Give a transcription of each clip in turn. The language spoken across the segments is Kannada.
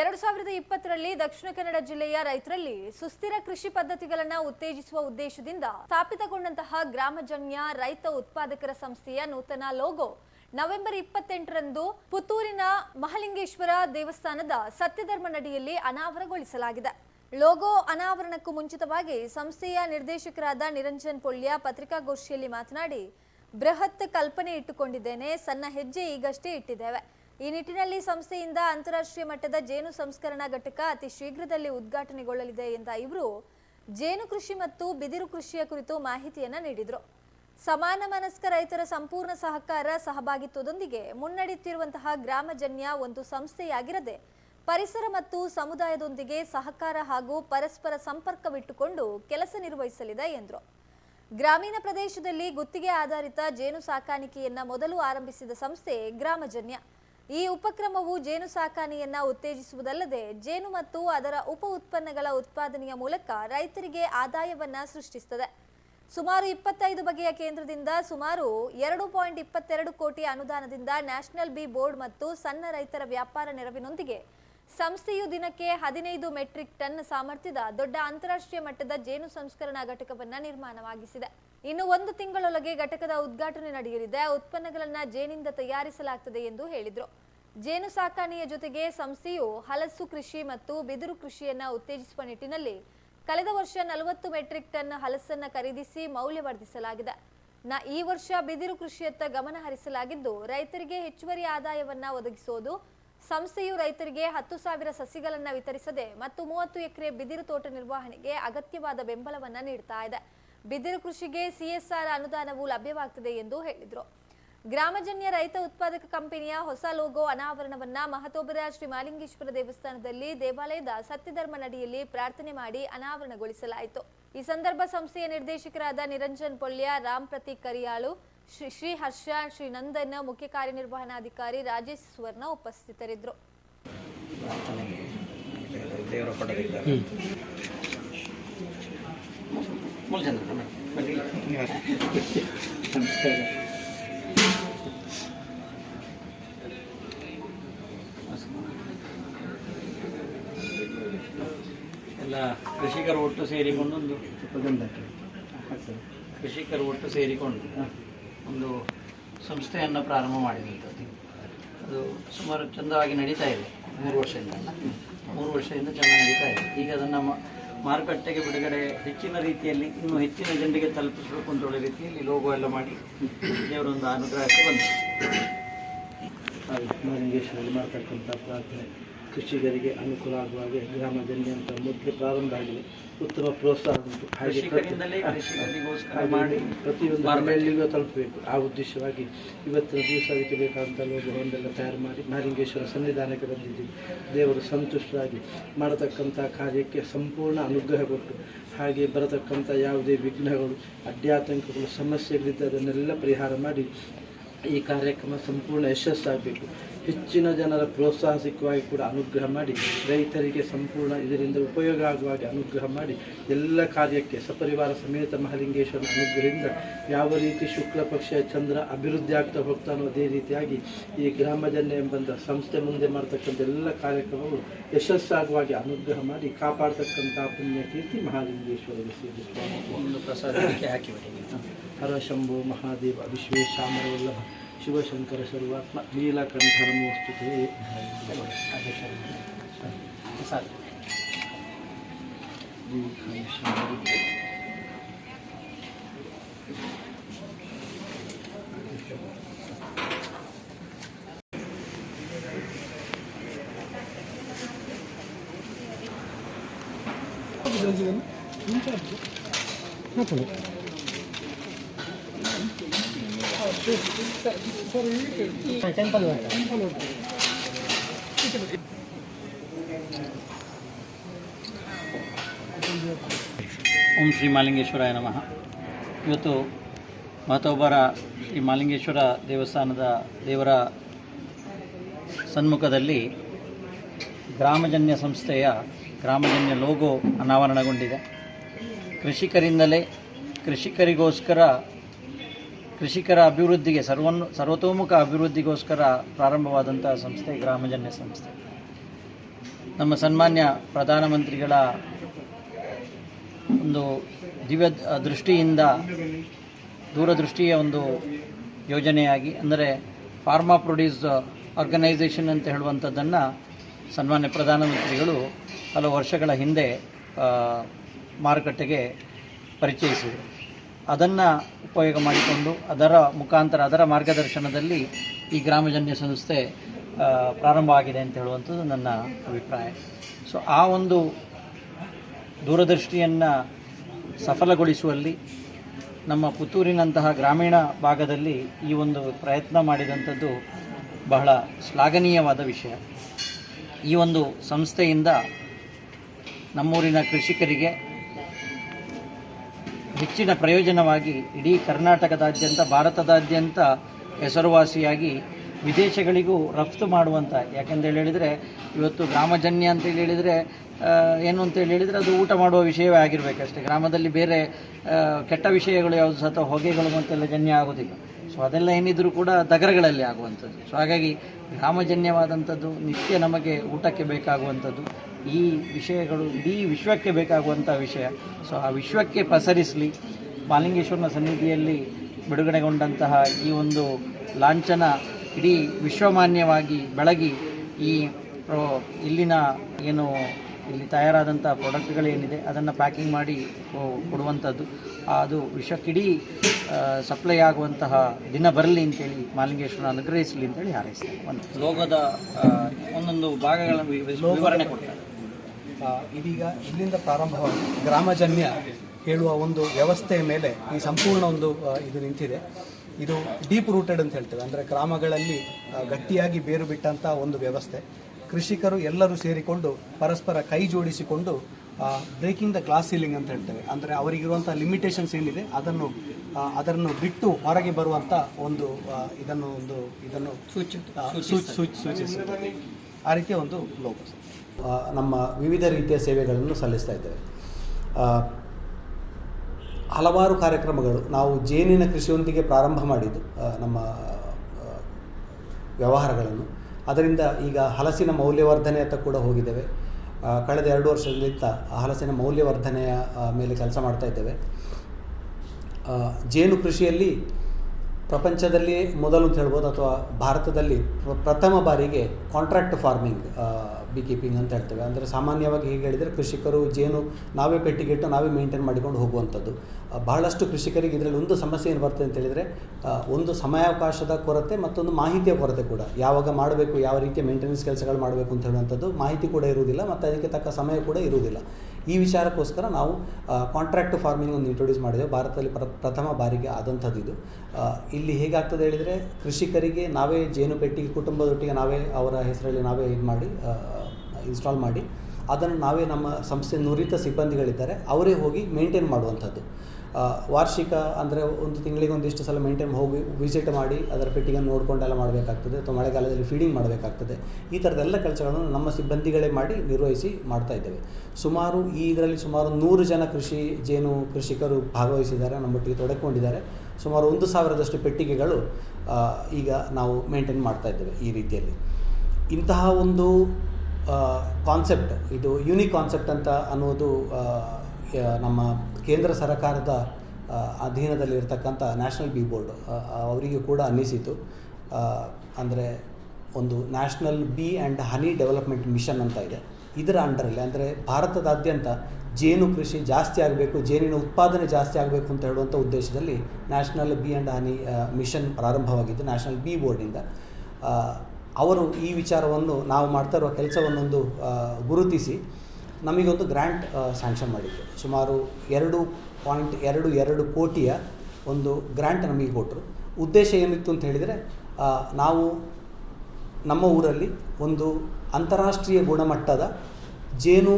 ಎರಡು ಸಾವಿರದ ಇಪ್ಪತ್ತರಲ್ಲಿ ದಕ್ಷಿಣ ಕನ್ನಡ ಜಿಲ್ಲೆಯ ರೈತರಲ್ಲಿ ಸುಸ್ಥಿರ ಕೃಷಿ ಪದ್ಧತಿಗಳನ್ನು ಉತ್ತೇಜಿಸುವ ಉದ್ದೇಶದಿಂದ ಸ್ಥಾಪಿತಗೊಂಡಂತಹ ಗ್ರಾಮಜನ್ಯ ರೈತ ಉತ್ಪಾದಕರ ಸಂಸ್ಥೆಯ ನೂತನ ಲೋಗೋ ನವೆಂಬರ್ ಇಪ್ಪತ್ತೆಂಟರಂದು ಪುತ್ತೂರಿನ ಮಹಲಿಂಗೇಶ್ವರ ದೇವಸ್ಥಾನದ ಸತ್ಯಧರ್ಮನಡಿಯಲ್ಲಿ ಅನಾವರಣಗೊಳಿಸಲಾಗಿದೆ. ಲೋಗೋ ಅನಾವರಣಕ್ಕೂ ಮುಂಚಿತವಾಗಿ ಸಂಸ್ಥೆಯ ನಿರ್ದೇಶಕರಾದ ನಿರಂಜನ್ ಪೊಳ್ಯ ಪತ್ರಿಕಾಗೋಷ್ಠಿಯಲ್ಲಿ ಮಾತನಾಡಿ, ಬೃಹತ್ ಕಲ್ಪನೆ ಇಟ್ಟುಕೊಂಡಿದ್ದೇನೆ, ಸಣ್ಣ ಹೆಜ್ಜೆ ಈಗಷ್ಟೇ ಇಟ್ಟಿದ್ದೇವೆ. ಈ ನಿಟ್ಟಿನಲ್ಲಿ ಸಂಸ್ಥೆಯಿಂದ ಅಂತಾರಾಷ್ಟ್ರೀಯ ಮಟ್ಟದ ಜೇನು ಸಂಸ್ಕರಣಾ ಘಟಕ ಅತಿ ಶೀಘ್ರದಲ್ಲಿ ಉದ್ಘಾಟನೆಗೊಳ್ಳಲಿದೆ ಎಂದ ಇವರು, ಜೇನು ಕೃಷಿ ಮತ್ತು ಬಿದಿರು ಕೃಷಿಯ ಕುರಿತು ಮಾಹಿತಿಯನ್ನ ನೀಡಿದರು. ಸಮಾನ ಮನಸ್ಕ ರೈತರ ಸಂಪೂರ್ಣ ಸಹಕಾರ, ಸಹಭಾಗಿತ್ವದೊಂದಿಗೆ ಮುನ್ನಡೆಯುತ್ತಿರುವಂತಹ ಗ್ರಾಮಜನ್ಯ ಒಂದು ಸಂಸ್ಥೆಯಾಗಿರದೆ, ಪರಿಸರ ಮತ್ತು ಸಮುದಾಯದೊಂದಿಗೆ ಸಹಕಾರ ಹಾಗೂ ಪರಸ್ಪರ ಸಂಪರ್ಕವಿಟ್ಟುಕೊಂಡು ಕೆಲಸ ನಿರ್ವಹಿಸಲಿದೆ ಎಂದರು. ಗ್ರಾಮೀಣ ಪ್ರದೇಶದಲ್ಲಿ ಗುತ್ತಿಗೆ ಆಧಾರಿತ ಜೇನು ಸಾಕಾಣಿಕೆಯನ್ನ ಮೊದಲು ಆರಂಭಿಸಿದ ಸಂಸ್ಥೆ ಗ್ರಾಮಜನ್ಯ. ಈ ಉಪಕ್ರಮವು ಜೇನು ಸಾಕಾಣೆಯನ್ನ ಉತ್ತೇಜಿಸುವುದಲ್ಲದೆ ಜೇನು ಮತ್ತು ಅದರ ಉಪ ಉತ್ಪನ್ನಗಳ ಉತ್ಪಾದನೆಯ ಮೂಲಕ ರೈತರಿಗೆ ಆದಾಯವನ್ನ ಸೃಷ್ಟಿಸುತ್ತದೆ. ಸುಮಾರು ಇಪ್ಪತ್ತೈದು ಬಗೆಯ ಕೇಂದ್ರದಿಂದ ಸುಮಾರು ಎರಡು ಪಾಯಿಂಟ್ ಇಪ್ಪತ್ತೆರಡು ಕೋಟಿ ಅನುದಾನದಿಂದ ನ್ಯಾಷನಲ್ ಬಿ ಬೋರ್ಡ್ ಮತ್ತು ಸಣ್ಣ ರೈತರ ವ್ಯಾಪಾರ ನೆರವಿನೊಂದಿಗೆ ಸಂಸ್ಥೆಯು ದಿನಕ್ಕೆ ಹದಿನೈದು ಮೆಟ್ರಿಕ್ ಟನ್ ಸಾಮರ್ಥ್ಯದ ದೊಡ್ಡ ಅಂತಾರಾಷ್ಟ್ರೀಯ ಮಟ್ಟದ ಜೇನು ಸಂಸ್ಕರಣಾ ಘಟಕವನ್ನ ನಿರ್ಮಾಣವಾಗಿಸಿದೆ. ಇನ್ನು ಒಂದು ತಿಂಗಳೊಳಗೆ ಘಟಕದ ಉದ್ಘಾಟನೆ ನಡೆಯಲಿದೆ. ಉತ್ಪನ್ನಗಳನ್ನ ಜೇನಿಂದ ತಯಾರಿಸಲಾಗುತ್ತದೆ ಎಂದು ಹೇಳಿದರು. ಜೇನು ಸಾಕಾಣೆಯ ಜೊತೆಗೆ ಸಂಸ್ಥೆಯು ಹಲಸು ಕೃಷಿ ಮತ್ತು ಬಿದಿರು ಕೃಷಿಯನ್ನ ಉತ್ತೇಜಿಸುವ ನಿಟ್ಟಿನಲ್ಲಿ ಕಳೆದ ವರ್ಷ ನಲವತ್ತು ಮೆಟ್ರಿಕ್ ಟನ್ ಹಲಸನ್ನ ಖರೀದಿಸಿ ಮೌಲ್ಯವರ್ಧಿಸಲಾಗಿದೆ ನ ಈ ವರ್ಷ ಬಿದಿರು ಕೃಷಿಯತ್ತ ಗಮನ ಹರಿಸಲಾಗಿದ್ದು ರೈತರಿಗೆ ಹೆಚ್ಚುವರಿ ಆದಾಯವನ್ನ ಒದಗಿಸೋದು ಸಂಸ್ಥೆಯು ರೈತರಿಗೆ ಹತ್ತು ಸಾವಿರ ಸಸಿಗಳನ್ನು ವಿತರಿಸದೆ ಮತ್ತು ಮೂವತ್ತು ಎಕರೆ ಬಿದಿರು ತೋಟ ನಿರ್ವಹಣೆಗೆ ಅಗತ್ಯವಾದ ಬೆಂಬಲವನ್ನು ನೀಡ್ತಾ ಇದೆ. ಬಿದಿರು ಕೃಷಿಗೆ ಸಿಎಸ್ಆರ್ ಅನುದಾನವು ಲಭ್ಯವಾಗ್ತದೆ ಎಂದು ಹೇಳಿದರು. ಗ್ರಾಮಜನ್ಯ ರೈತ ಉತ್ಪಾದಕ ಕಂಪನಿಯ ಹೊಸ ಲೋಗೋ ಅನಾವರಣವನ್ನ ಮಹತೋಬರ ಶ್ರೀ ಮಾಲಿಂಗೇಶ್ವರ ದೇವಸ್ಥಾನದಲ್ಲಿ ದೇವಾಲಯದ ಸತ್ಯಧರ್ಮ ನಡಿಯಲ್ಲಿ ಪ್ರಾರ್ಥನೆ ಮಾಡಿ ಅನಾವರಣಗೊಳಿಸಲಾಯಿತು. ಈ ಸಂದರ್ಭ ಸಂಸ್ಥೆಯ ನಿರ್ದೇಶಕರಾದ ನಿರಂಜನ್ ಪೊಳ್ಯ, ರಾಮ್ ಪ್ರತೀಕ್ ಕರಿಯಾಳು ಶ್ರೀ ಶ್ರೀ ಹರ್ಷ ಶ್ರೀ ನಂದನ್ ಮುಖ್ಯ ಕಾರ್ಯನಿರ್ವಹಣಾಧಿಕಾರಿ ರಾಜೇಶ್ ಸುವರ್ಣ ಉಪಸ್ಥಿತರಿದ್ದರು. ಎಲ್ಲ ಕೃಷಿಕರು ಒಟ್ಟು ಸೇರಿಕೊಂಡು ಒಂದು ಕೃಷಿಕರು ಒಟ್ಟು ಸೇರಿಕೊಂಡು. ಒಂದು ಸಂಸ್ಥೆಯನ್ನು ಪ್ರಾರಂಭ ಮಾಡಿದಂಥದ್ದು ಅದು ಸುಮಾರು ಚಂದವಾಗಿ ನಡೀತಾ ಇದೆ, ಮೂರು ವರ್ಷದಿಂದ. ಮೂರು ವರ್ಷದಿಂದ ಚೆನ್ನಾಗಿ ನಡೀತಾ ಇದೆ. ಈಗ ಅದನ್ನು ಮಾರುಕಟ್ಟೆಗೆ ಬಿಡುಗಡೆ ಹೆಚ್ಚಿನ ರೀತಿಯಲ್ಲಿ, ಇನ್ನೂ ಹೆಚ್ಚಿನ ಜನರಿಗೆ ತಲುಪಿಸಬೇಕು ಅಂತ ರೀತಿಯಲ್ಲಿ ಲೋಗೋ ಎಲ್ಲ ಮಾಡಿ ದೇವರೊಂದು ಅನುಗ್ರಹಕ್ಕೆ ಬಂತು ಮಾಡ್ತಕ್ಕಂಥ ಪ್ರಾರ್ಥನೆ. ಕೃಷಿಕರಿಗೆ ಅನುಕೂಲ ಆಗುವ ಹಾಗೆ ಗ್ರಾಮದಲ್ಲಿ ಅಂತ ಮೊದಲು ಪ್ರಾರಂಭ ಆಗಿದೆ. ಉತ್ತಮ ಪ್ರೋತ್ಸಾಹ ಉಂಟು. ಹಾಗೆ ಪ್ರತಿಯೊಂದು ಮನೆಯಲ್ಲಿಗೂ ತಲುಪಬೇಕು. ಆ ಉದ್ದೇಶವಾಗಿ ಇವತ್ತಿನ ದಿವಸ ಅದಕ್ಕೆ ಬೇಕಾದಂಥ ಲೋಗೋ ಒಂದೆಲ್ಲ ತಯಾರು ಮಾಡಿ ನಾರಿಂಗೇಶ್ವರ ಸನ್ನಿಧಾನಕ್ಕೆ ಬಂದಿದ್ದೀವಿ. ದೇವರು ಸಂತುಷ್ಟರಾಗಿ ಮಾಡತಕ್ಕಂಥ ಕಾರ್ಯಕ್ಕೆ ಸಂಪೂರ್ಣ ಅನುಗ್ರಹ ಕೊಟ್ಟು ಹಾಗೆ ಬರತಕ್ಕಂಥ ಯಾವುದೇ ವಿಘ್ನಗಳು ಅಡ್ಡಾತಂಕಗಳು ಸಮಸ್ಯೆಗಳಿದ್ದ ಅದನ್ನೆಲ್ಲ ಪರಿಹಾರ ಮಾಡಿ ಈ ಕಾರ್ಯಕ್ರಮ ಸಂಪೂರ್ಣ ಯಶಸ್ಸಾಗಬೇಕು. ಹೆಚ್ಚಿನ ಜನರ ಪ್ರೋತ್ಸಾಹ ಸಿಕ್ಕುವಾಗಿ ಕೂಡ ಅನುಗ್ರಹ ಮಾಡಿ ರೈತರಿಗೆ ಸಂಪೂರ್ಣ ಇದರಿಂದ ಉಪಯೋಗ ಆಗುವ ಹಾಗೆ ಅನುಗ್ರಹ ಮಾಡಿ ಎಲ್ಲ ಕಾರ್ಯಕ್ಕೆ ಸಪರಿವಾರ ಸಮೇತ ಮಹಾಲಿಂಗೇಶ್ವರನ ಅನುಗ್ರಹದಿಂದ ಯಾವ ರೀತಿ ಶುಕ್ಲ ಪಕ್ಷ ಚಂದ್ರ ಅಭಿವೃದ್ಧಿ ಆಗ್ತಾ ಹೋಗ್ತಾನೋ ಅದೇ ರೀತಿಯಾಗಿ ಈ ಗ್ರಾಮಜನ್ಯ ಎಂಬಂಥ ಸಂಸ್ಥೆ ಮುಂದೆ ಮಾಡ್ತಕ್ಕಂಥ ಎಲ್ಲ ಕಾರ್ಯಕ್ರಮಗಳು ಯಶಸ್ಸಾಗುವ ಹಾಗೆ ಅನುಗ್ರಹ ಮಾಡಿ ಕಾಪಾಡ್ತಕ್ಕಂಥ ಪುಣ್ಯ ಕೀರ್ತಿ ಮಹಾಲಿಂಗೇಶ್ವರ ಸೇರಿಸುವ ಪ್ರಸಾದಕ್ಕೆ ಹಾಕಿಬಿಡಿ ಹರಶಂಭು ಮಹಾದೇವ ವಿಶ್ವೇಶಾಮರವಲ್ಲಭ ಶಿವಶಂಕರ ಸರ್ವಾತ್ಮ ನೀಲಕಂಠ ನಮೋಸ್ತುತೆ ಓಂ ಶ್ರೀ ಮಾಲಿಂಗೇಶ್ವರಾಯ ನಮಃ. ಇವತ್ತು ಮತ್ತೊಬ್ಬರ ಶ್ರೀ ಮಾಲಿಂಗೇಶ್ವರ ದೇವಸ್ಥಾನದ ದೇವರ ಸನ್ಮುಖದಲ್ಲಿ ಗ್ರಾಮಜನ್ಯ ಸಂಸ್ಥೆಯ ಗ್ರಾಮಜನ್ಯ ಲೋಗೋ ಅನಾವರಣಗೊಂಡಿದೆ. ಕೃಷಿಕರಿಂದಲೇ ಕೃಷಿಕರಿಗೋಸ್ಕರ ಕೃಷಿಕರ ಅಭಿವೃದ್ಧಿಗೆ ಸರ್ವನ್ನು ಸರ್ವತೋಮುಖ ಅಭಿವೃದ್ಧಿಗೋಸ್ಕರ ಪ್ರಾರಂಭವಾದಂಥ ಸಂಸ್ಥೆ ಗ್ರಾಮಜನ್ಯ ಸಂಸ್ಥೆ. ನಮ್ಮ ಸನ್ಮಾನ್ಯ ಪ್ರಧಾನಮಂತ್ರಿಗಳ ಒಂದು ದಿವ್ಯ ದೃಷ್ಟಿಯಿಂದ ದೂರದೃಷ್ಟಿಯ ಒಂದು ಯೋಜನೆಯಾಗಿ, ಅಂದರೆ ಫಾರ್ಮಾ ಪ್ರೊಡ್ಯೂಸ್ ಆರ್ಗನೈಸೇಷನ್ ಅಂತ ಹೇಳುವಂಥದ್ದನ್ನು ಸನ್ಮಾನ್ಯ ಪ್ರಧಾನಮಂತ್ರಿಗಳು ಹಲವು ವರ್ಷಗಳ ಹಿಂದೆ ಮಾರುಕಟ್ಟೆಗೆ ಪರಿಚಯಿಸಿದರು. ಅದನ್ನು ಉಪಯೋಗ ಮಾಡಿಕೊಂಡು ಅದರ ಮುಖಾಂತರ, ಅದರ ಮಾರ್ಗದರ್ಶನದಲ್ಲಿ ಈ ಗ್ರಾಮಜನ್ಯ ಸಂಸ್ಥೆ ಪ್ರಾರಂಭ ಆಗಿದೆ ಅಂತ ಹೇಳುವಂಥದ್ದು ನನ್ನ ಅಭಿಪ್ರಾಯ. ಸೊ ಆ ಒಂದು ದೂರದೃಷ್ಟಿಯನ್ನು ಸಫಲಗೊಳಿಸುವಲ್ಲಿ ನಮ್ಮ ಪುತ್ತೂರಿನಂತಹ ಗ್ರಾಮೀಣ ಭಾಗದಲ್ಲಿ ಈ ಒಂದು ಪ್ರಯತ್ನ ಮಾಡಿದಂಥದ್ದು ಬಹಳ ಶ್ಲಾಘನೀಯವಾದ ವಿಷಯ. ಈ ಒಂದು ಸಂಸ್ಥೆಯಿಂದ ನಮ್ಮೂರಿನ ಕೃಷಿಕರಿಗೆ ಹೆಚ್ಚಿನ ಪ್ರಯೋಜನವಾಗಿ ಇಡೀ ಕರ್ನಾಟಕದಾದ್ಯಂತ, ಭಾರತದಾದ್ಯಂತ ಹೆಸರುವಾಸಿಯಾಗಿ ವಿದೇಶಗಳಿಗೂ ರಫ್ತು ಮಾಡುವಂಥ ಯಾಕೆಂದೇಳಿ ಹೇಳಿದರೆ, ಇವತ್ತು ಗ್ರಾಮಜನ್ಯ ಅಂತೇಳಿ ಹೇಳಿದರೆ ಏನು ಅಂತೇಳಿ ಹೇಳಿದರೆ ಅದು ಊಟ ಮಾಡುವ ವಿಷಯವೇ ಆಗಿರಬೇಕಷ್ಟೇ. ಗ್ರಾಮದಲ್ಲಿ ಬೇರೆ ಕೆಟ್ಟ ವಿಷಯಗಳು ಯಾವುದು ಸಹ ಹೊಗೆಗಳು ಅಂತೆಲ್ಲ ಜನ್ಯ ಆಗೋದಿಲ್ಲ. ಸೊ ಅದೆಲ್ಲ ಏನಿದ್ರೂ ಕೂಡ ನಗರಗಳಲ್ಲಿ ಆಗುವಂಥದ್ದು. ಸೊ ಹಾಗಾಗಿ ಗ್ರಾಮಜನ್ಯವಾದಂಥದ್ದು ನಿತ್ಯ ನಮಗೆ ಊಟಕ್ಕೆ ಬೇಕಾಗುವಂಥದ್ದು, ಈ ವಿಷಯಗಳು, ಇಡೀ ವಿಶ್ವಕ್ಕೆ ಬೇಕಾಗುವಂಥ ವಿಷಯ. ಸೊ ಆ ವಿಶ್ವಕ್ಕೆ ಪಸರಿಸಲಿ ಮಾಲಿಂಗೇಶ್ವರನ ಸನ್ನಿಧಿಯಲ್ಲಿ ಬಿಡುಗಡೆಗೊಂಡಂತಹ ಈ ಒಂದು ಲಾಂಛನ ಇಡೀ ವಿಶ್ವಮಾನ್ಯವಾಗಿ ಬೆಳಗಿ, ಈ ಇಲ್ಲಿನ ಏನು, ಇಲ್ಲಿ ತಯಾರಾದಂಥ ಪ್ರಾಡಕ್ಟ್ಗಳೇನಿದೆ ಅದನ್ನು ಪ್ಯಾಕಿಂಗ್ ಮಾಡಿ ಕೊಡುವಂಥದ್ದು. ಅದು ವಿಶ್ವಕ್ಕಿಡೀ ಸಪ್ಲೈ ಆಗುವಂತಹ ದಿನ ಬರಲಿ ಅಂತೇಳಿ ಮಾಲಿಂಗೇಶ್ವರ ಅನುಗ್ರಹಿಸಲಿ ಅಂತೇಳಿ ಹಾರೈಸ್ತೇನೆ. ಒಂದು ಲೋಗದ ಒಂದೊಂದು ಭಾಗಗಳನ್ನು ವಿವರಣೆ ಕೊಡ್ತಾರೆ ಇದೀಗ ಇಲ್ಲಿಂದ ಪ್ರಾರಂಭವಾಗಿ ಗ್ರಾಮಜನ್ಯ ಹೇಳುವ ಒಂದು ವ್ಯವಸ್ಥೆಯ ಮೇಲೆ ಈ ಸಂಪೂರ್ಣ ಒಂದು ಇದು ನಿಂತಿದೆ. ಇದು ಡೀಪ್ ರೂಟೆಡ್ ಅಂತ ಹೇಳ್ತೇವೆ. ಅಂದರೆ ಗ್ರಾಮಗಳಲ್ಲಿ ಗಟ್ಟಿಯಾಗಿ ಬೇರು ಬಿಟ್ಟಂಥ ಒಂದು ವ್ಯವಸ್ಥೆ. ಕೃಷಿಕರು ಎಲ್ಲರೂ ಸೇರಿಕೊಂಡು ಪರಸ್ಪರ ಕೈ ಜೋಡಿಸಿಕೊಂಡು ಬ್ರೇಕಿಂಗ್ ದ ಗ್ಲಾಸ್ ಸೀಲಿಂಗ್ ಅಂತ ಹೇಳ್ತೇವೆ. ಅಂದರೆ ಅವರಿಗಿರುವಂಥ ಲಿಮಿಟೇಷನ್ಸ್ ಏನಿದೆ ಅದನ್ನು ಅದನ್ನು ಬಿಟ್ಟು ಹೊರಗೆ ಬರುವಂಥ ಒಂದು ಇದನ್ನು ಒಂದು ಇದನ್ನು ಆ, ಸೂಚ್- ಸೂಚ್- ಸೂಚಿಸುತ್ತದೆ ಆ ರೀತಿಯ ಒಂದು ಲೋಕ ನಮ್ಮ ವಿವಿಧ ರೀತಿಯ ಸೇವೆಗಳನ್ನು ಸಲ್ಲಿಸ್ತಾ ಇದ್ದೇವೆ. ಹಲವಾರು ಕಾರ್ಯಕ್ರಮಗಳು ನಾವು ಜೇನಿನ ಕೃಷಿಯೊಂದಿಗೆ ಪ್ರಾರಂಭ ಮಾಡಿದ್ದು ನಮ್ಮ ವ್ಯವಹಾರಗಳನ್ನು. ಅದರಿಂದ ಈಗ ಹಲಸಿನ ಮೌಲ್ಯವರ್ಧನೆಯತ್ತ ಕೂಡ ಹೋಗಿದ್ದೇವೆ. ಕಳೆದ ಎರಡು ವರ್ಷದಿಂದ ಹಲಸಿನ ಮೌಲ್ಯವರ್ಧನೆಯ ಮೇಲೆ ಕೆಲಸ ಮಾಡ್ತಾ ಇದ್ದೇವೆ. ಜೇನು ಕೃಷಿಯಲ್ಲಿ ಪ್ರಪಂಚದಲ್ಲಿ ಮೊದಲು ಅಂತ ಹೇಳ್ಬೋದು ಅಥವಾ ಭಾರತದಲ್ಲಿ ಪ್ರಥಮ ಬಾರಿಗೆ ಕಾಂಟ್ರಾಕ್ಟ್ ಫಾರ್ಮಿಂಗ್ ಬಿ ಕೀಪಿಂಗ್ ಅಂತ ಹೇಳ್ತೇವೆ. ಅಂದರೆ ಸಾಮಾನ್ಯವಾಗಿ ಹೇಗೆ ಹೇಳಿದರೆ ಕೃಷಿಕರು ಜೇನು ನಾವೇ ಪೆಟ್ಟಿಗೆಟ್ಟು ನಾವೇ ಮೇಂಟೈನ್ ಮಾಡಿಕೊಂಡು ಹೋಗುವಂಥದ್ದು. ಬಹಳಷ್ಟು ಕೃಷಿಕರಿಗೆ ಇದರಲ್ಲಿ ಒಂದು ಸಮಸ್ಯೆ ಏನು ಬರ್ತದೆ ಅಂತ ಹೇಳಿದರೆ ಒಂದು ಸಮಯಾವಕಾಶದ ಕೊರತೆ ಮತ್ತೊಂದು ಮಾಹಿತಿಯ ಕೊರತೆ ಕೂಡ. ಯಾವಾಗ ಮಾಡಬೇಕು, ಯಾವ ರೀತಿಯ ಮೇಂಟೆನೆನ್ಸ್ ಕೆಲಸಗಳು ಮಾಡಬೇಕು ಅಂತ ಹೇಳುವಂಥದ್ದು ಮಾಹಿತಿ ಕೂಡ ಇರುವುದಿಲ್ಲ, ಮತ್ತು ಅದಕ್ಕೆ ತಕ್ಕ ಸಮಯ ಕೂಡ ಇರುವುದಿಲ್ಲ. ಈ ವಿಚಾರಕ್ಕೋಸ್ಕರ ನಾವು ಕಾಂಟ್ರಾಕ್ಟ್ ಫಾರ್ಮಿಂಗ್ ಒಂದು ಇಂಟ್ರೊಡ್ಯೂಸ್ ಮಾಡಿದ್ದೇವೆ. ಭಾರತದಲ್ಲಿ ಪ್ರ, ಪ್ರಥಮ ಬಾರಿಗೆ ಆದಂಥದ್ದು ಇದು. ಇಲ್ಲಿ ಹೇಗಾಗ್ತದೆ ಹೇಳಿದರೆ ಕೃಷಿಕರಿಗೆ ನಾವೇ ಜೇನು ಪೆಟ್ಟಿಗೆ ಕುಟುಂಬದೊಟ್ಟಿಗೆ ನಾವೇ ಅವರ ಹೆಸರಲ್ಲಿ ನಾವೇ ಇದು ಮಾಡಿ ಇನ್ಸ್ಟಾಲ್ ಮಾಡಿ. ಅದನ್ನು ನಾವೇ ನಮ್ಮ ಸಂಸ್ಥೆ ನುರಿತ ಸಿಬ್ಬಂದಿಗಳಿದ್ದಾರೆ. ಅವರೇ ಹೋಗಿ ಮೇಂಟೈನ್ ಮಾಡುವಂಥದ್ದು. ವಾರ್ಷಿಕ ಅಂದರೆ ಒಂದು ತಿಂಗಳಿಗೆ ಒಂದಿಷ್ಟು ಸಲ ಮೇಂಟೈನ್ ಹೋಗಿ ವಿಸಿಟ್ ಮಾಡಿ ಅದರ ಪೆಟ್ಟಿಗೆಯನ್ನು ನೋಡಿಕೊಂಡೆಲ್ಲ ಮಾಡಬೇಕಾಗ್ತದೆ ಅಥವಾ ಮಳೆಗಾಲದಲ್ಲಿ ಫೀಡಿಂಗ್ ಮಾಡಬೇಕಾಗ್ತದೆ. ಈ ಥರದ್ದೆಲ್ಲ ಕೆಲಸಗಳನ್ನು ನಮ್ಮ ಸಿಬ್ಬಂದಿಗಳೇ ಮಾಡಿ ನಿರ್ವಹಿಸಿ ಮಾಡ್ತಾ ಇದ್ದೇವೆ. ಸುಮಾರು ಈ ಇದರಲ್ಲಿ ಸುಮಾರು ನೂರು ಜನ ಕೃಷಿ ಜೇನು ಕೃಷಿಕರು ಭಾಗವಹಿಸಿದ್ದಾರೆ ನಮ್ಮೊಟ್ಟಿಗೆ ತೊಡಕೊಂಡಿದ್ದಾರೆ. ಸುಮಾರು ಒಂದು ಸಾವಿರದಷ್ಟು ಪೆಟ್ಟಿಗೆಗಳು ಈಗ ನಾವು ಮೇಂಟೈನ್ ಮಾಡ್ತಾ ಇದ್ದೇವೆ ಈ ರೀತಿಯಲ್ಲಿ. ಇಂತಹ ಒಂದು ಕಾನ್ಸೆಪ್ಟ್ ಇದು ಯೂನಿಕ್ ಕಾನ್ಸೆಪ್ಟ್ ಅಂತ ಅನ್ನೋದು ನಮ್ಮ ಕೇಂದ್ರ ಸರ್ಕಾರದ ಅಧೀನದಲ್ಲಿರ್ತಕ್ಕಂಥ ನ್ಯಾಷನಲ್ ಬಿ ಬೋರ್ಡ್ ಅವರಿಗೆ ಕೂಡ ಅನ್ನಿಸಿತು. ಅಂದರೆ ಒಂದು national bee and honey development mission ಅಂತ ಇದೆ. ಇದರ ಅಂಡರಲ್ಲಿ ಅಂದರೆ ಭಾರತದಾದ್ಯಂತ ಜೇನು ಕೃಷಿ ಜಾಸ್ತಿ ಆಗಬೇಕು, ಜೇನಿನ ಉತ್ಪಾದನೆ ಜಾಸ್ತಿ ಆಗಬೇಕು ಅಂತ ಹೇಳುವಂಥ ಉದ್ದೇಶದಲ್ಲಿ national bee and honey mission ಪ್ರಾರಂಭವಾಗಿದ್ದು ನ್ಯಾಷನಲ್ ಬಿ ಬೋರ್ಡಿಂದ ಅವರು ಈ ವಿಚಾರವನ್ನು ನಾವು ಮಾಡ್ತಾ ಇರುವ ಕೆಲಸವನ್ನೊಂದು ಗುರುತಿಸಿ. ನಮಗೊಂದು ಗ್ರ್ಯಾಂಟ್ ಸ್ಯಾಂಕ್ಷನ್ ಮಾಡಿದ್ರು ಸುಮಾರು ಎರಡು ಪಾಯಿಂಟ್ ಎರಡು ಎರಡು ಕೋಟಿಯ ಒಂದು ಗ್ರ್ಯಾಂಟ್ ನಮಗೆ ಕೊಟ್ಟರು ಉದ್ದೇಶ ಏನಿತ್ತು ಅಂತ ಹೇಳಿದರೆ ನಾವು ನಮ್ಮ ಊರಲ್ಲಿ ಒಂದು ಅಂತಾರಾಷ್ಟ್ರೀಯ ಗುಣಮಟ್ಟದ ಜೇನು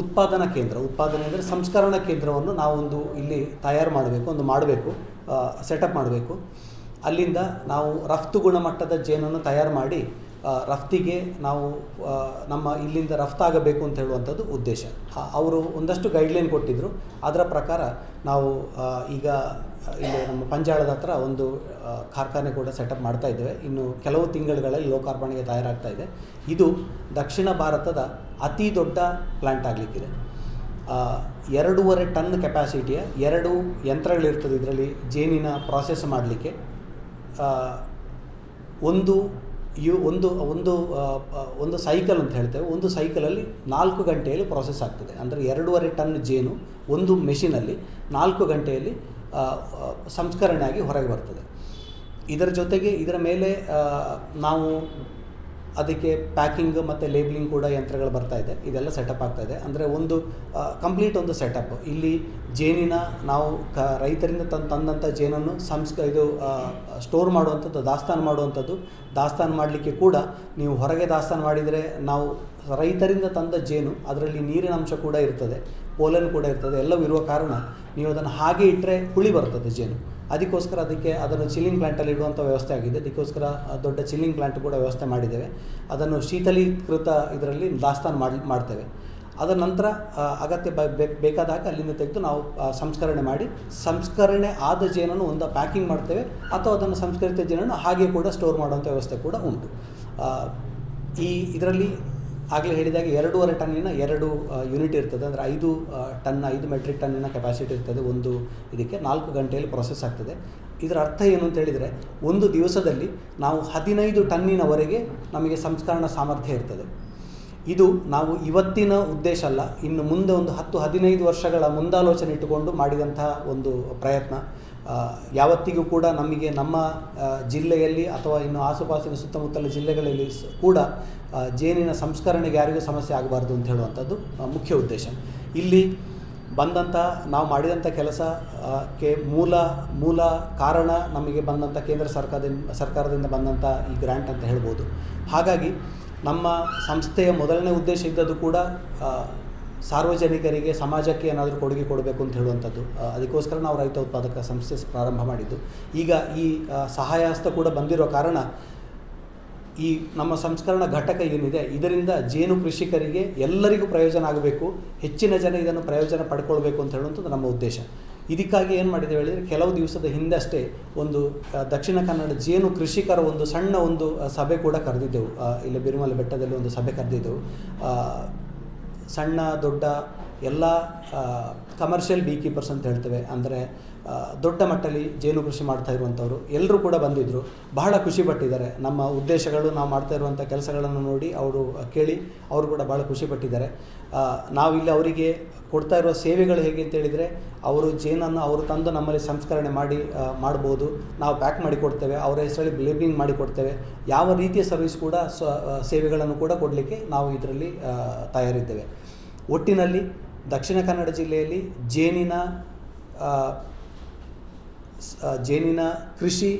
ಉತ್ಪಾದನಾ ಕೇಂದ್ರ, ಉತ್ಪಾದನೆ ಅಂದರೆ ಸಂಸ್ಕರಣಾ ಕೇಂದ್ರವನ್ನು ನಾವೊಂದು ಇಲ್ಲಿ ತಯಾರು ಮಾಡಬೇಕು, ಒಂದು ಮಾಡಬೇಕು ಸೆಟಪ್ ಮಾಡಬೇಕು. ಅಲ್ಲಿಂದ ನಾವು ರಫ್ತು ಗುಣಮಟ್ಟದ ಜೇನನ್ನು ತಯಾರು ಮಾಡಿ ರಫ್ತಿಗೆ ನಾವು ನಮ್ಮ ಇಲ್ಲಿಂದ ರಫ್ತಾಗಬೇಕು ಅಂತ ಹೇಳುವಂಥದ್ದು ಉದ್ದೇಶ. ಅವರು ಒಂದಷ್ಟು ಗೈಡ್ಲೈನ್ ಕೊಟ್ಟಿದ್ದರು ಅದರ ಪ್ರಕಾರ ನಾವು ಈಗ ಇಲ್ಲಿ ನಮ್ಮ ಪಂಜಾಳದ ಹತ್ರ ಒಂದು ಕಾರ್ಖಾನೆ ಕೂಡ ಸೆಟಪ್ ಮಾಡ್ತಾ ಇದ್ದೇವೆ. ಇನ್ನು ಕೆಲವು ತಿಂಗಳುಗಳಲ್ಲಿ ಲೋಕಾರ್ಪಣೆಗೆ ತಯಾರಾಗ್ತಾ ಇದೆ. ಇದು ದಕ್ಷಿಣ ಭಾರತದ ಅತಿ ದೊಡ್ಡ ಪ್ಲ್ಯಾಂಟ್ ಆಗಲಿಕ್ಕಿದೆ. ಎರಡೂವರೆ ಟನ್ ಕೆಪಾಸಿಟಿಯ ಎರಡು ಯಂತ್ರಗಳಿರ್ತದೆ ಇದರಲ್ಲಿ, ಜೇನಿನ ಪ್ರಾಸೆಸ್ ಮಾಡಲಿಕ್ಕೆ. ಒಂದು ಯು ಒಂದು ಒಂದು ಒಂದು ಸೈಕಲ್ ಅಂತ ಹೇಳ್ತೇವೆ. ಒಂದು ಸೈಕಲಲ್ಲಿ ನಾಲ್ಕು ಗಂಟೆಯಲ್ಲಿ ಪ್ರಾಸೆಸ್ ಆಗ್ತದೆ. ಅಂದರೆ ಎರಡೂವರೆ ಟನ್ ಜೇನು ಒಂದು ಮೆಷಿನಲ್ಲಿ ನಾಲ್ಕು ಗಂಟೆಯಲ್ಲಿ ಆ, ಆ, ಸಂಸ್ಕರಣೆ ಆಗಿ ಹೊರಗೆ ಬರ್ತದೆ. ಇದರ ಜೊತೆಗೆ ಇದರ ಮೇಲೆ ನಾವು ಅದಕ್ಕೆ ಪ್ಯಾಕಿಂಗ್ ಮತ್ತು ಲೇಬ್ಲಿಂಗ್ ಕೂಡ ಯಂತ್ರಗಳು ಬರ್ತಾ ಇದೆ. ಇದೆಲ್ಲ ಸೆಟಪ್ ಆಗ್ತಾ ಇದೆ. ಅಂದರೆ ಒಂದು ಕಂಪ್ಲೀಟ್ ಒಂದು ಸೆಟಪ್ ಇಲ್ಲಿ ಜೇನಿನ ನಾವು ಕ, ರೈತರಿಂದ ತಂದು ತಂದಂಥ ಜೇನನ್ನು ಸಂಸ್ಕ ಇದು ಸ್ಟೋರ್ ಮಾಡುವಂಥದ್ದು, ದಾಸ್ತಾನು ಮಾಡುವಂಥದ್ದು. ದಾಸ್ತಾನು ಮಾಡಲಿಕ್ಕೆ ಕೂಡ ನೀವು ಹೊರಗೆ ದಾಸ್ತಾನು ಮಾಡಿದರೆ ನಾವು ರೈತರಿಂದ ತಂದ ಜೇನು, ಅದರಲ್ಲಿ ನೀರಿನ ಅಂಶ ಕೂಡ ಇರ್ತದೆ. ಪೋಲನ್ ಕೂಡ ಇರ್ತದೆ. ಎಲ್ಲವೂ ಇರುವ ಕಾರಣ ನೀವು ಅದನ್ನು ಹಾಗೆ ಇಟ್ಟರೆ ಹುಳಿ ಬರ್ತದೆ ಜೇನು. ಅದಕ್ಕೋಸ್ಕರ ಅದಕ್ಕೆ ಅದನ್ನು ಚಿಲ್ಲಿಂಗ್ ಪ್ಲ್ಯಾಂಟಲ್ಲಿ ಇಡುವಂಥ ವ್ಯವಸ್ಥೆ ಆಗಿದೆ. ಅದಕ್ಕೋಸ್ಕರ ದೊಡ್ಡ ಚಿಲ್ಲಿಂಗ್ ಪ್ಲ್ಯಾಂಟ್ ಕೂಡ ವ್ಯವಸ್ಥೆ ಮಾಡಿದ್ದೇವೆ. ಅದನ್ನು ಶೀತಲೀಕೃತ ಇದರಲ್ಲಿ ದಾಸ್ತಾನು ಮಾಡಿ, ಮಾಡ್ತೇವೆ. ಅದರ ನಂತರ ಅಗತ್ಯ ಬೇಕಾದಾಗ ಅಲ್ಲಿಂದ ತೆಗೆದು ನಾವು ಸಂಸ್ಕರಣೆ ಮಾಡಿ, ಸಂಸ್ಕರಣೆ ಆದ ಜೇನನ್ನು ಒಂದು ಪ್ಯಾಕಿಂಗ್ ಮಾಡ್ತೇವೆ. ಅಥವಾ ಅದನ್ನು ಸಂಸ್ಕರಿತ ಜೇನನ್ನು ಹಾಗೆ ಕೂಡ ಸ್ಟೋರ್ ಮಾಡುವಂಥ ವ್ಯವಸ್ಥೆ ಕೂಡ ಉಂಟು. ಈ, ಇದರಲ್ಲಿ ಆಗಲೇ ಹೇಳಿದಾಗ ಎರಡೂವರೆ ಟನ್ನಿನ ಎರಡು ಯೂನಿಟ್ ಇರ್ತದೆ. ಅಂದರೆ ಐದು ಟನ್, ಐದು ಮೆಟ್ರಿಕ್ ಟನ್ನಿನ ಕೆಪಾಸಿಟಿ ಇರ್ತದೆ ಒಂದು ಇದಕ್ಕೆ. ನಾಲ್ಕು ಗಂಟೆಯಲ್ಲಿ ಪ್ರೊಸೆಸ್ ಆಗ್ತದೆ. ಇದರ ಅರ್ಥ ಏನು ಅಂತ ಹೇಳಿದರೆ, ಒಂದು ದಿವಸದಲ್ಲಿ ನಾವು ಹದಿನೈದು ಟನ್ನಿನವರೆಗೆ ನಮಗೆ ಸಂಸ್ಕರಣ ಸಾಮರ್ಥ್ಯ ಇರ್ತದೆ. ಇದು ನಾವು ಇವತ್ತಿನ ಉದ್ದೇಶ ಅಲ್ಲ ಇನ್ನು ಮುಂದೆ ಒಂದು ಹತ್ತು ಹದಿನೈದು ವರ್ಷಗಳ ಮುಂದಾಲೋಚನೆ ಇಟ್ಟುಕೊಂಡು ಮಾಡಿದಂತಹ ಒಂದು ಪ್ರಯತ್ನ. ಯಾವತ್ತಿಗೂ ಕೂಡ ನಮಗೆ ನಮ್ಮ ಜಿಲ್ಲೆಯಲ್ಲಿ ಅಥವಾ ಇನ್ನು ಆಸುಪಾಸಿನ ಸುತ್ತಮುತ್ತಲ ಜಿಲ್ಲೆಗಳಲ್ಲಿ ಕೂಡ ಜೇನಿನ ಸಂಸ್ಕರಣೆಗೆ ಯಾರಿಗೂ ಸಮಸ್ಯೆ ಆಗಬಾರ್ದು ಅಂತ ಹೇಳುವಂಥದ್ದು ಮುಖ್ಯ ಉದ್ದೇಶ. ಇಲ್ಲಿ ಬಂದಂಥ ನಾವು ಮಾಡಿದಂಥ ಕೆಲಸ ಆ, ಮೂಲ ಮೂಲ ಕಾರಣ ನಮಗೆ ಬಂದಂಥ ಕೇಂದ್ರ ಸರ್ಕಾರದಿಂದ ಸರ್ಕಾರದಿಂದ ಬಂದಂಥ ಈ ಗ್ರ್ಯಾಂಟ್ ಅಂತ ಹೇಳ್ಬೋದು. ಹಾಗಾಗಿ ನಮ್ಮ ಸಂಸ್ಥೆಯ ಮೊದಲನೇ ಉದ್ದೇಶ ಇದ್ದದ್ದು ಕೂಡ ಸಾರ್ವಜನಿಕರಿಗೆ ಸಮಾಜಕ್ಕೆ ಏನಾದರೂ ಕೊಡುಗೆ ಕೊಡಬೇಕು ಅಂತ ಹೇಳುವಂಥದ್ದು. ಅದಕ್ಕೋಸ್ಕರ ನಾವು ರೈತ ಉತ್ಪಾದಕ ಸಂಸ್ಥೆ ಪ್ರಾರಂಭ ಮಾಡಿದ್ದು. ಈಗ ಈ ಸಹಾಯಹಸ್ತ ಸಹಾಯ ಹಸ್ತ ಕೂಡ ಬಂದಿರೋ ಕಾರಣ ಈ ನಮ್ಮ ಸಂಸ್ಕರಣಾ ಘಟಕ ಏನಿದೆ, ಇದರಿಂದ ಜೇನು ಕೃಷಿಕರಿಗೆ ಎಲ್ಲರಿಗೂ ಪ್ರಯೋಜನ ಆಗಬೇಕು, ಹೆಚ್ಚಿನ ಜನ ಇದನ್ನು ಪ್ರಯೋಜನ ಪಡ್ಕೊಳ್ಬೇಕು ಅಂತ ಹೇಳುವಂಥದ್ದು ನಮ್ಮ ಉದ್ದೇಶ. ಇದಕ್ಕಾಗಿ ಏನು ಮಾಡಿದ್ದೇವೆ ಹೇಳಿದರೆ ಕೆಲವು ದಿವಸದ ಹಿಂದಷ್ಟೇ ಒಂದು ದಕ್ಷಿಣ ಕನ್ನಡ ಜೇನು ಕೃಷಿಕರ ಒಂದು ಸಣ್ಣ ಒಂದು ಸಭೆ ಕೂಡ ಕರೆದಿದ್ದೆವು. ಇಲ್ಲಿ ಬಿರುಮಲೆ ಬೆಟ್ಟದಲ್ಲಿ ಒಂದು ಸಭೆ ಕರೆದಿದ್ದೆವು. ಸಣ್ಣ, ದೊಡ್ಡ ಎಲ್ಲ ಕಮರ್ಷಿಯಲ್ ಬಿ ಕೀಪರ್ಸ್ ಅಂತ ಹೇಳ್ತೇವೆ. ಅಂದರೆ ದೊಡ್ಡ ಮಟ್ಟಲ್ಲಿ ಜೇನು ಕೃಷಿ ಮಾಡ್ತಾ ಇರುವಂಥವ್ರು. ಎಲ್ಲರೂ ಕೂಡ ಬಂದಿದ್ದರು ಬಹಳ ಖುಷಿಪಟ್ಟಿದ್ದಾರೆ ನಮ್ಮ ಉದ್ದೇಶಗಳು, ನಾವು ಮಾಡ್ತಾ ಇರುವಂಥ ಕೆಲಸಗಳನ್ನು ನೋಡಿ ಅವರು ಕೇಳಿ ಅವರು ಕೂಡ ಭಾಳ ಖುಷಿಪಟ್ಟಿದ್ದಾರೆ ನಾವಿಲ್ಲಿ ಅವರಿಗೆ ಕೊಡ್ತಾ ಇರುವ ಸೇವೆಗಳು ಹೇಗೆ ಅಂತ ಹೇಳಿದರೆ, ಅವರು ಜೇನನ್ನು ಅವರು ತಂದು ನಮ್ಮಲ್ಲಿ ಸಂಸ್ಕರಣೆ ಮಾಡಿ ಮಾಡ್ಬೋದು. ನಾವು ಪ್ಯಾಕ್ ಮಾಡಿ ಕೊಡ್ತೇವೆ. ಅವರ ಹೆಸರಲ್ಲಿ ಲೇಬಿಂಗ್ ಮಾಡಿ ಕೊಡ್ತೇವೆ. ಯಾವ ರೀತಿಯ ಸರ್ವಿಸ್ ಕೂಡ ಸ್ವ ಸೇವೆಗಳನ್ನು ಕೂಡ ಕೊಡಲಿಕ್ಕೆ ನಾವು ಇದರಲ್ಲಿ ತಯಾರಿದ್ದೇವೆ. ಒಟ್ಟಿನಲ್ಲಿ ದಕ್ಷಿಣ ಕನ್ನಡ ಜಿಲ್ಲೆಯಲ್ಲಿ ಜೇನಿನ ಜೇನಿನ ಕೃಷಿ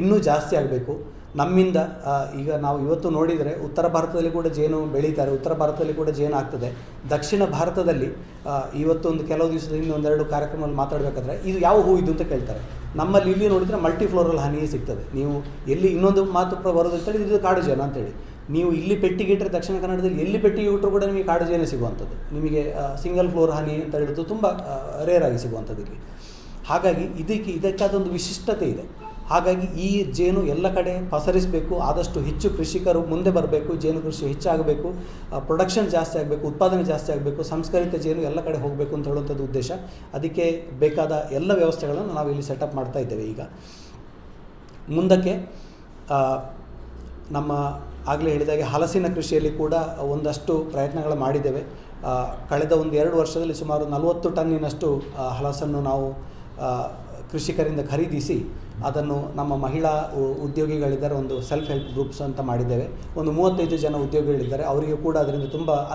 ಇನ್ನೂ ಜಾಸ್ತಿ ಆಗಬೇಕು. ನಮ್ಮಿಂದ ಈಗ ನಾವು ಇವತ್ತು ನೋಡಿದರೆ ಉತ್ತರ ಭಾರತದಲ್ಲಿ ಕೂಡ ಜೇನು ಬೆಳೀತಾರೆ, ಉತ್ತರ ಭಾರತದಲ್ಲಿ ಕೂಡ ಜೇನು ಆಗ್ತದೆ. ದಕ್ಷಿಣ ಭಾರತದಲ್ಲಿ ಇವತ್ತೊಂದು ಕೆಲವು ದಿವಸದ ಹಿಂದೆ ಒಂದೆರಡು ಕಾರ್ಯಕ್ರಮದಲ್ಲಿ ಮಾತಾಡಬೇಕಾದ್ರೆ ಇದು ಯಾವ ಹೂ ಇದು ಅಂತ ಕೇಳ್ತಾರೆ. ನಮ್ಮಲ್ಲಿ ಇಲ್ಲಿ ನೋಡಿದರೆ ಮಲ್ಟಿ ಫ್ಲೋರಲ್ ಹನಿಯೇ ಸಿಗ್ತದೆ. ನೀವು ಎಲ್ಲಿ ಇನ್ನೊಂದು ಮಾತು ಬರೋದು ಅಂತೇಳಿ ಇದು ಕಾಡು ಜೇನು ಅಂತೇಳಿ ನೀವು ಇಲ್ಲಿ ಪೆಟ್ಟಿಗೆ ಇಟ್ಟರೆ ದಕ್ಷಿಣ ಕನ್ನಡದಲ್ಲಿ ಎಲ್ಲಿ ಪೆಟ್ಟಿಗೆ ಇಟ್ಟರು ಕೂಡ ನಿಮಗೆ ಕಾಡು ಜೇನು ಸಿಗುವಂಥದ್ದು. ನಿಮಗೆ ಸಿಂಗಲ್ ಫ್ಲೋರ್ ಹನಿ ಅಂತ ಹೇಳಿದ್ದು ತುಂಬ ರೇರ್ ಆಗಿ ಸಿಗುವಂಥದ್ದು ಇಲ್ಲಿ. ಹಾಗಾಗಿ ಇದಕ್ಕೆ ಇದಕ್ಕಾದೊಂದು ವಿಶಿಷ್ಟತೆ ಇದೆ. ಹಾಗಾಗಿ ಈ ಜೇನು ಎಲ್ಲ ಕಡೆ ಪಸರಿಸಬೇಕು, ಆದಷ್ಟು ಹೆಚ್ಚು ಕೃಷಿಕರು ಮುಂದೆ ಬರಬೇಕು, ಜೇನು ಕೃಷಿ ಹೆಚ್ಚಾಗಬೇಕು ಪ್ರೊಡಕ್ಷನ್ ಜಾಸ್ತಿ ಆಗಬೇಕು, ಉತ್ಪಾದನೆ ಜಾಸ್ತಿ ಆಗಬೇಕು, ಸಂಸ್ಕರಿತ ಜೇನು ಎಲ್ಲ ಕಡೆ ಹೋಗಬೇಕು ಅಂತ ಹೇಳುವಂಥದ್ದು ಉದ್ದೇಶ. ಅದಕ್ಕೆ ಬೇಕಾದ ಎಲ್ಲ ವ್ಯವಸ್ಥೆಗಳನ್ನು ನಾವು ಇಲ್ಲಿ ಸೆಟಪ್ ಮಾಡ್ತಾ ಇದ್ದೇವೆ ಈಗ. ಮುಂದಕ್ಕೆ ನಮ್ಮ ಆಗಲೇ ಹೇಳಿದಾಗೆ ಹಲಸಿನ ಕೃಷಿಯಲ್ಲಿ ಕೂಡ ಒಂದಷ್ಟು ಪ್ರಯತ್ನಗಳು ಮಾಡಿದ್ದೇವೆ. ಕಳೆದ ಒಂದು ಎರಡು ವರ್ಷದಲ್ಲಿ ಸುಮಾರು ನಲವತ್ತು ಟನ್ನಿನಷ್ಟು ಹಲಸನ್ನು ನಾವು ಕೃಷಿಕರಿಂದ ಖರೀದಿಸಿ ಅದನ್ನು ನಮ್ಮ ಮಹಿಳಾ ಉದ್ಯೋಗಿಗಳಿದ್ದಾರೆ, ಒಂದು ಸೆಲ್ಫ್ ಹೆಲ್ಪ್ ಗ್ರೂಪ್ಸ್ ಅಂತ ಮಾಡಿದ್ದೇವೆ. ಒಂದು ಮೂವತ್ತೈದು ಜನ ಉದ್ಯೋಗಿಗಳಿದ್ದಾರೆ. ಅವರಿಗೆ ಕೂಡ ಅದರಿಂದ ತುಂಬ